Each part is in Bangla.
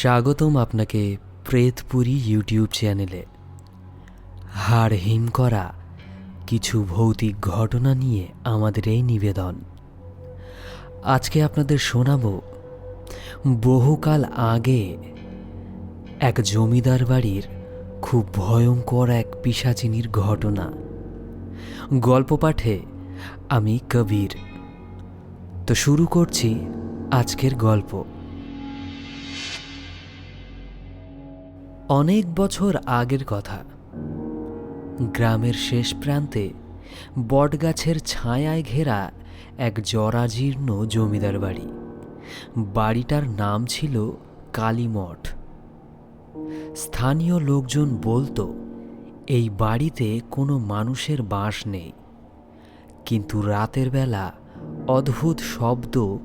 স্বাগতম আপনাকে প্রেতপুরি ইউটিউব চ্যানেলে। হাড় হিম করা কিছু ভৌতিক ঘটনা নিয়ে আমাদের এই নিবেদন। আজকে আপনাদের শোনাব, বহুকাল আগে এক জমিদার বাড়ির খুব ভয়ঙ্কর এক পিসাচিনীর ঘটনা। গল্প পাঠে আমি কবির। তো শুরু করছি আজকের গল্প। অনেক বছর আগের কথা। গ্রামের শেষ প্রান্তে বটগাছের ছায়ায় ঘেরা এক জরাজীর্ণ জমিদার বাড়ি। বাড়িটার নাম ছিল কালীমঠ স্থানীয় লোকজন বলতো, এই বাড়িতে কোনো মানুষের বাস নেই। কিন্তু রাতের বেলা অদ্ভুত শব্দ,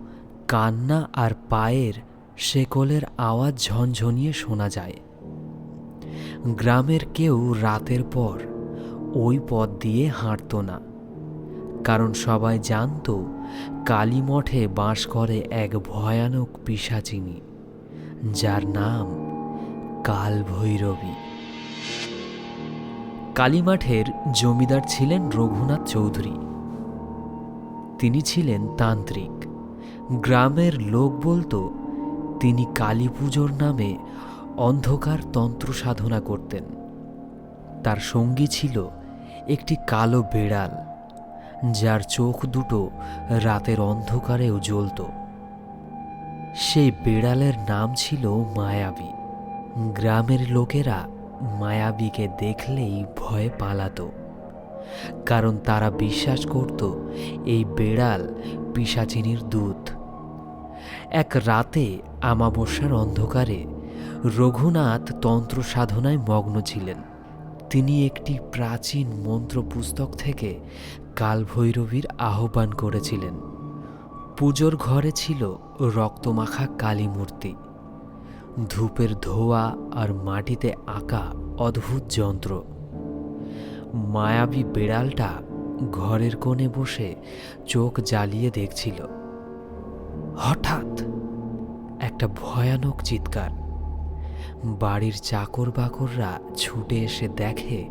কান্না আর পায়ের শেকলের আওয়াজ ঝনঝনিয়ে শোনা যায়। গ্রামের কেউ রাতের পর ওই পথ দিয়ে হাঁটত না। কারণ সবাই জানত কালীমঠে বাস করে এক ভয়ানক পিসাচিনী, যার নাম কালভৈরবী। কালীমাঠের জমিদার ছিলেন রঘুনাথ চৌধুরী। তিনি ছিলেন তান্ত্রিক। গ্রামের লোক বলতো, তিনি কালী পুজোর নামে অন্ধকার তন্ত্র সাধনা করতেন। তার সঙ্গী ছিল একটি কালো বেড়াল, যার চোখ দুটো রাতের অন্ধকারেও জ্বলত। সেই বেড়ালের নাম ছিল মায়াবী। গ্রামের লোকেরা মায়াবীকে দেখলেই ভয়ে পালাতো, কারণ তারা বিশ্বাস করত, এই বেড়াল পিসাচিনীর দূত। এক রাতে আমাবস্যার অন্ধকারে রঘুনাথ তন্ত্র সাধনায় মগ্ন ছিলেন। তিনি একটি প্রাচীন মন্ত্র পুস্তক থেকে কালভৈরবীর আহ্বান করেছিলেন। পুজোর ঘরে ছিল রক্তমাখা কালী মূর্তি ধূপের ধোয়া আর মাটিতে আঁকা অদ্ভুত যন্ত্র। মায়াবী বেড়ালটা ঘরের কোণে বসে চোখ জ্বালিয়ে দেখছিল। হঠাৎ একটা ভয়ানক চিৎকার। বাড়ির চাকর বাকররা ছুটে এসে দেখে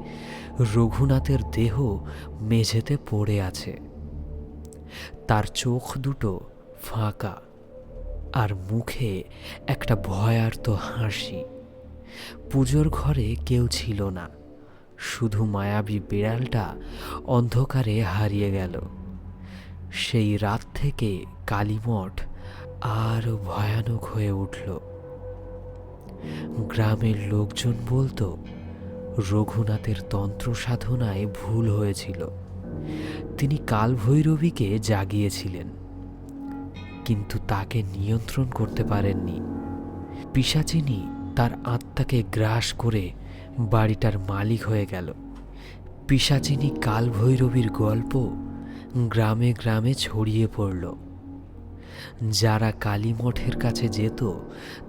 রঘুনাথের দেহ মেঝেতে পড়ে আছে। তার চোখ দুটো ফাঁকা আর মুখে একটা ভয়ার্ত হাসি। পুজোর ঘরে কেউ ছিল না, শুধু মায়াবী বিড়ালটা অন্ধকারে হারিয়ে গেল। সেই রাত থেকে কালীমঠ আরও ভয়ানক হয়ে উঠল। গ্রামের লোকজন বলতো, রঘুনাথের তন্ত্র সাধনায় ভুল হয়েছিল। তিনি কালভৈরবীকে জাগিয়েছিলেন, কিন্তু তাকে নিয়ন্ত্রণ করতে পারেননি। পিসাচিনী তার আত্মাকে গ্রাস করে বাড়িটার মালিক হয়ে গেল। পিসাচিনী কালভৈরবীর গল্প গ্রামে গ্রামে ছড়িয়ে পড়ল। যারা কালী মঠের কাছে যেত,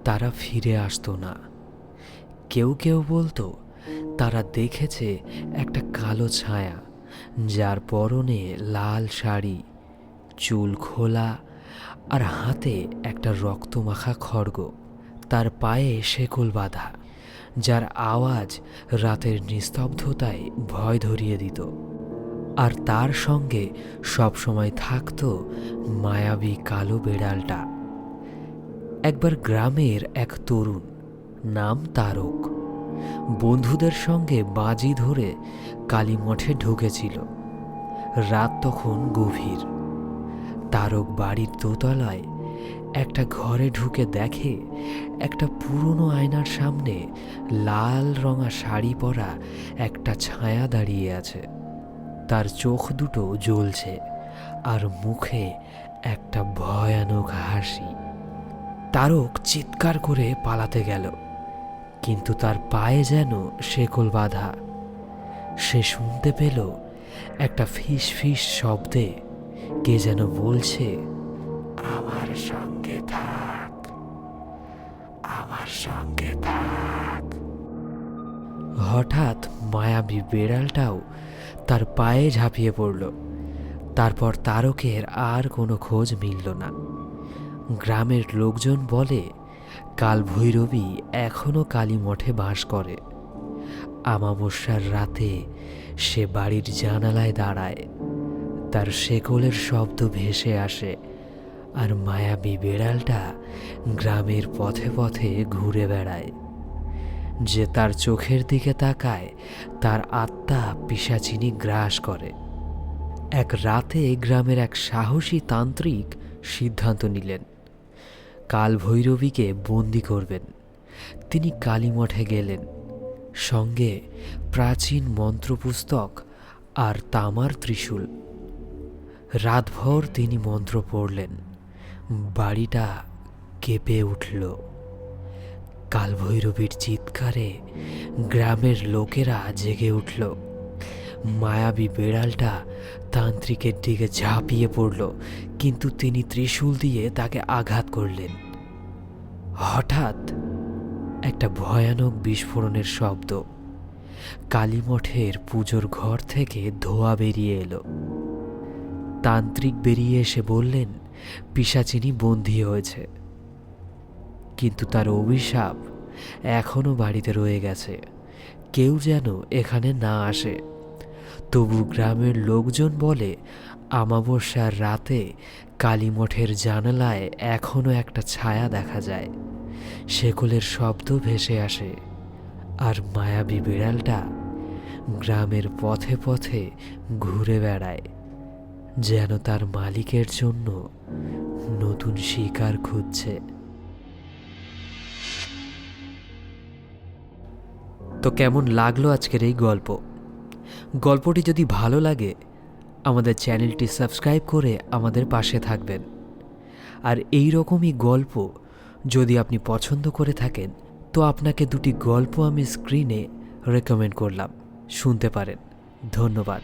তারা ফিরে আসতো না। কেউ কেউ বলতো, তারা দেখেছে একটা কালো ছায়া, যার পরনে লাল শাড়ি, চুল খোলা আর হাতে একটা রক্তমাখা খড়গ। তার পায়ে শেকল বাঁধা, যার আওয়াজ রাতের নিস্তব্ধতায় ভয় ধরিয়ে দিত। আর তার সঙ্গে সবসময় থাকত মায়াবী কালো বেড়ালটা। একবার গ্রামের এক তরুণ নাম তারক। বন্ধুদের সঙ্গে বাজি ধরে কালীমঠে ঢুকেছিল। রাত তখন গভীর। তারক বাড়ির দোতলায় একটা ঘরে ঢুকে দেখে একটা পুরনো আয়নার সামনে লাল রঙা শাড়ি পরা একটা ছায়া দাঁড়িয়ে আছে। তার চোখ দুটো জ্বলছে আর মুখে একটা ভয়ানক হাসি। তারক চিৎকার করে পালাতে গেল, কিন্তু তার পায়ে যেন শেকল বাঁধা। সে শুনতে পেল একটা ফিস ফিস শব্দে কে যেন বলছে, আমার সঙ্গে থাক, আমার সঙ্গে থাক। হঠাৎ মায়াবী বেড়ালটাও তার পায়ে ঝাঁপিয়ে পড়ল। তারপর তারকের আর কোনো খোঁজ মিলল না। গ্রামের লোকজন বলে, কাল ভৈরবী এখনও কালী মঠে বাস করে। আমাবস্যার রাতে সে বাড়ির জানালায় দাঁড়ায়। তার শেকলের শব্দ ভেসে আসে আর মায়াবী বেড়ালটা গ্রামের পথে পথে ঘুরে বেড়ায়। যে তার চোখের দিকে তাকায়, তার আত্মা পিসাচিনি গ্রাস করে। এক রাতে গ্রামের এক সাহসী তান্ত্রিক সিদ্ধান্ত নিলেন। কাল ভৈরবীকে বন্দি করবেন। তিনি কালীমঠে গেলেন। সঙ্গে প্রাচীন মন্ত্রপুস্তক আর তামার ত্রিশূল। রাতভর তিনি মন্ত্র পড়লেন। বাড়িটা কেঁপে উঠল। কালভৈরবীর চিৎকারে গ্রামের লোকেরা জেগে উঠল। মায়াবী বেড়ালটা তান্ত্রিকের দিকে ঝাঁপিয়ে পড়ল, কিন্তু তিনি ত্রিশূল দিয়ে তাকে আঘাত করলেন। হঠাৎ একটা ভয়ানক বিস্ফোরণের শব্দ। কালীমঠের পুজোর ঘর থেকে ধোয়া বেরিয়ে এলো। তান্ত্রিক বেরিয়ে এসে বললেন পিসাচিনি বন্দী হয়েছে। কিন্তু তার অভিশাপ এখনও বাড়িতে রয়ে গেছে। কেউ যেন এখানে না আসে। তবু গ্রামের লোকজন বলে, আমাবস্যার রাতে কালীমঠের জানালায় এখনও একটা ছায়া দেখা যায়। শেকলের শব্দ ভেসে আসে। আর মায়াবী বিড়ালটা গ্রামের পথে পথে ঘুরে বেড়ায়। যেন তার মালিকের জন্য নতুন শিকার খুঁজছে। তো কেমন লাগল আজকের এই গল্প? গল্পটি যদি ভালো লাগে, আমাদের চ্যানেলটি সাবস্ক্রাইব করে আমাদের পাশে থাকবেন। আর এই রকমই গল্প যদি আপনি পছন্দ করে থাকেন, তো আপনাকে দুটি গল্প আমি স্ক্রিনে রেকমেন্ড করলাম। শুনতে পারেন। ধন্যবাদ।